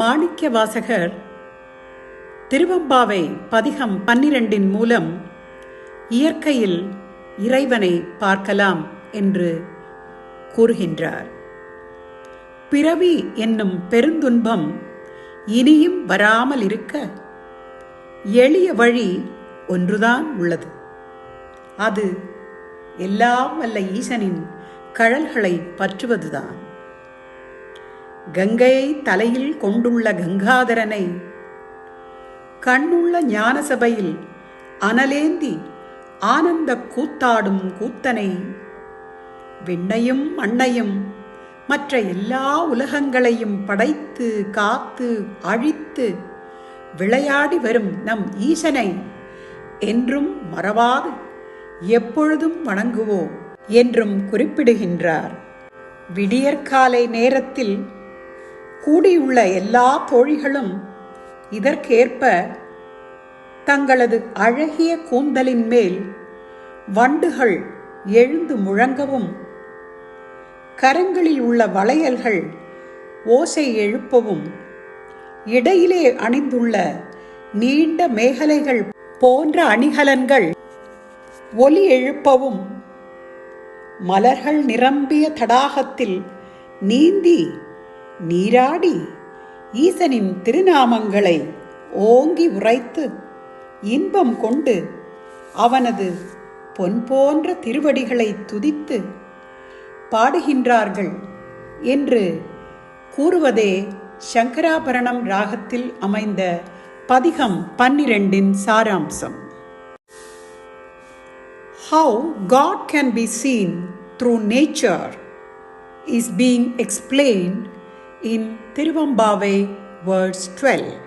மாணிக்க வாசகர் திருவம்பாவை பதிகம் பன்னிரண்டின் மூலம் இயற்கையில் இறைவனை பார்க்கலாம் என்று கூறுகின்றார். பிறவி என்னும் பெருந்துன்பம் இனியும் வராமல் இருக்க எளிய வழி ஒன்றுதான் உள்ளது. அது எல்லாம் வல்ல ஈசனின் கழல்களை பற்றுவதுதான். கங்கையை தலையில் கொண்டுள்ள கங்காதரனை கண்ணுள்ள ஞானசபையில் அனலேந்தி ஆனந்த கூத்தாடும் கூத்தனை. விண்ணையும் மண்ணையும் மற்ற எல்லா உலகங்களையும் படைத்து காத்து அழித்து விளையாடி வரும் நம் ஈசனை என்றும் மறவாது எப்பொழுதும் வணங்குவோம் என்றும் குறிப்பிடுகின்றார். விடியற்காலை நேரத்தில் கூடியுள்ள எல்லா தோழிகளும் இதற்கேற்ப தங்களது அழகிய கூந்தலின் மேல் வண்டுகள் எழுந்து முழங்கவும் கரங்களில் உள்ள வளையல்கள் ஓசை எழுப்பவும் இடையிலே அணிந்துள்ள நீண்ட மேகலைகள் போன்ற அணிகலன்கள் ஒலி எழுப்பவும் மலர்கள் நிரம்பிய தடாகத்தில் நீந்தி நீராடி ஈசனின் திருநாமங்களை ஓங்கி உரைத்து இன்பம் கொண்டு அவனது பொன் போன்ற திருவடிகளை துதித்து பாடுகின்றார்கள் என்று கூறுவதே சங்கராபரணம் ராகத்தில் அமைந்த பதிகம் பன்னிரண்டின் சாராம்சம். How God can be seen through nature is being explained in Tiruvambavai verse 12.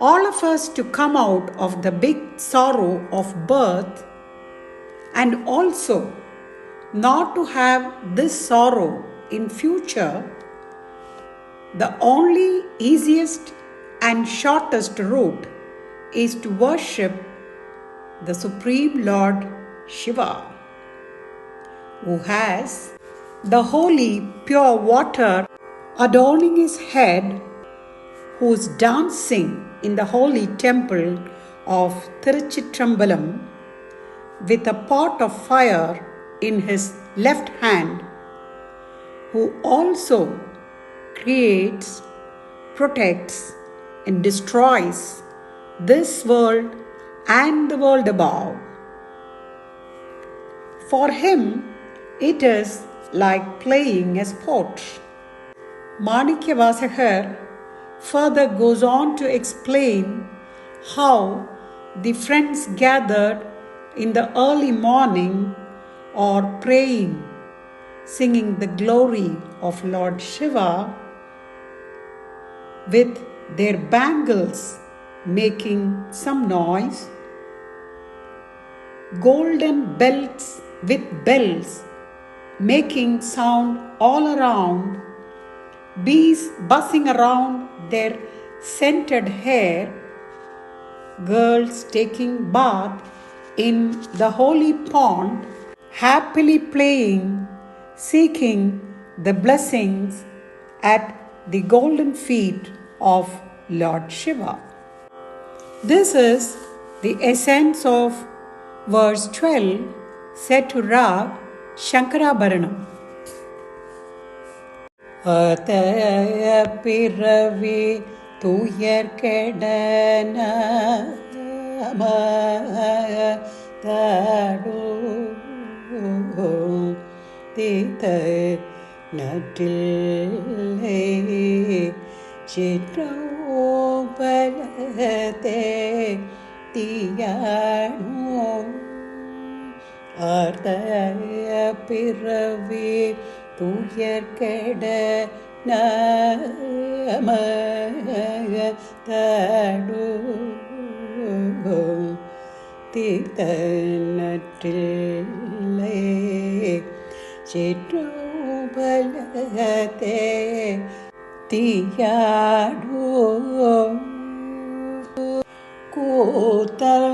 All of us to come out of the big sorrow of birth and also not to have this sorrow in future the only easiest and shortest route is to worship the Supreme Lord Shiva, who has the holy pure water adorning his head, who is dancing in the holy temple of Tiruchitrambalam with a pot of fire in his left hand, who also creates, protects, and destroys this world and the world above. For him, it is like playing a sport. Manikya Vasagar further goes on to explain how the friends gathered in the early morning or praying, singing the glory of Lord Shiva with their bangles making some noise, golden belts with bells making sound all around, bees buzzing around their scented hair, girls taking bath in the holy pond, happily playing, seeking the blessings at the golden feet of Lord Shiva. This is the essence of verse 12 set to Rag Shankarabharanam. പിറവി തുയർ കെടന നട്ടിൽ ചിത്രോപലത്തെ തീയാണോ நற்றில்லை சிற்றோபலத்தே தீயானோ அர்த்தய பிறவி துயர் கெட நம தடு தீர்த்த நற்றில்லை சிற்றோபலத்தே தீயாடோ கூத்தல்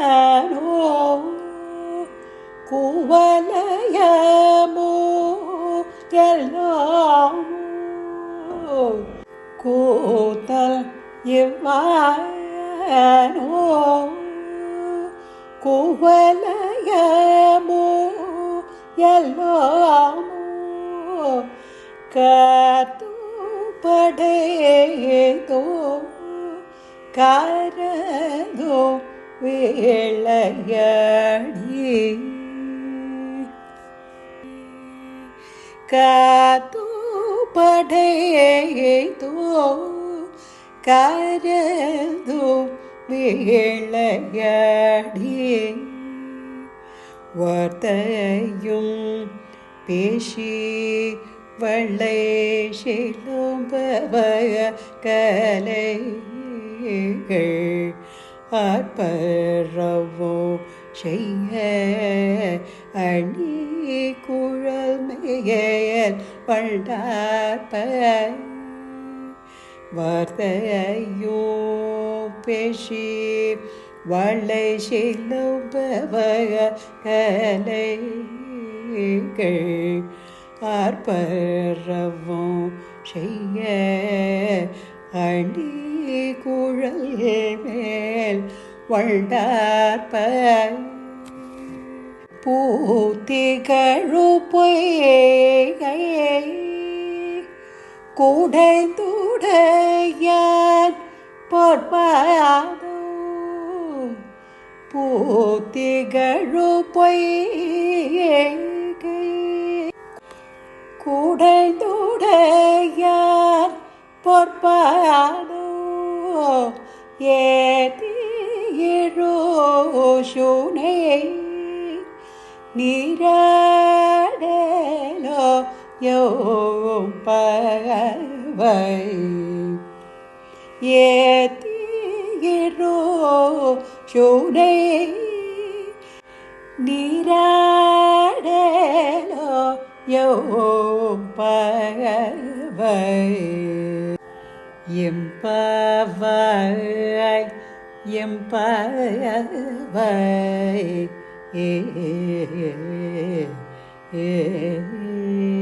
இவ்வானோ குவலயமோ எல்லாம் கூத்தல் இவ்வானோ குவலயமோ எல்லாமோ கத்துப்படைதோ கரதோ വേളയടി. കാത്തു പടയോ കരതു വേളയടി. വാർത്തയും പേശി വള്ളേശിലും ശിലുംബവ കലൈകൾ ஆர்ப்பரவோ செய்ய அணி குழல் மேயல் பண்டார்ப்ப வார்த்தையோ பேசி வள்ளை சிலும்பவய கலைகள். ஆர்ப்பரவும் செய்ய அடி குழல் மேல் வண்டார்ப்ப பூத்திகழு பொய்கையை கூடைந்துடையான் பொற்பாதோ பூத்திகழு பொய்யை ಪೊರ್ಪಯಾದೋ ಏತಿರೋ ಶೂನೇ നിരടലോ പകവൈ ഏത്തിരോ ശൂനൈ? നിരടലോ പകവൈ எம்பவாய் எம்பவாய் ஏ ஏ.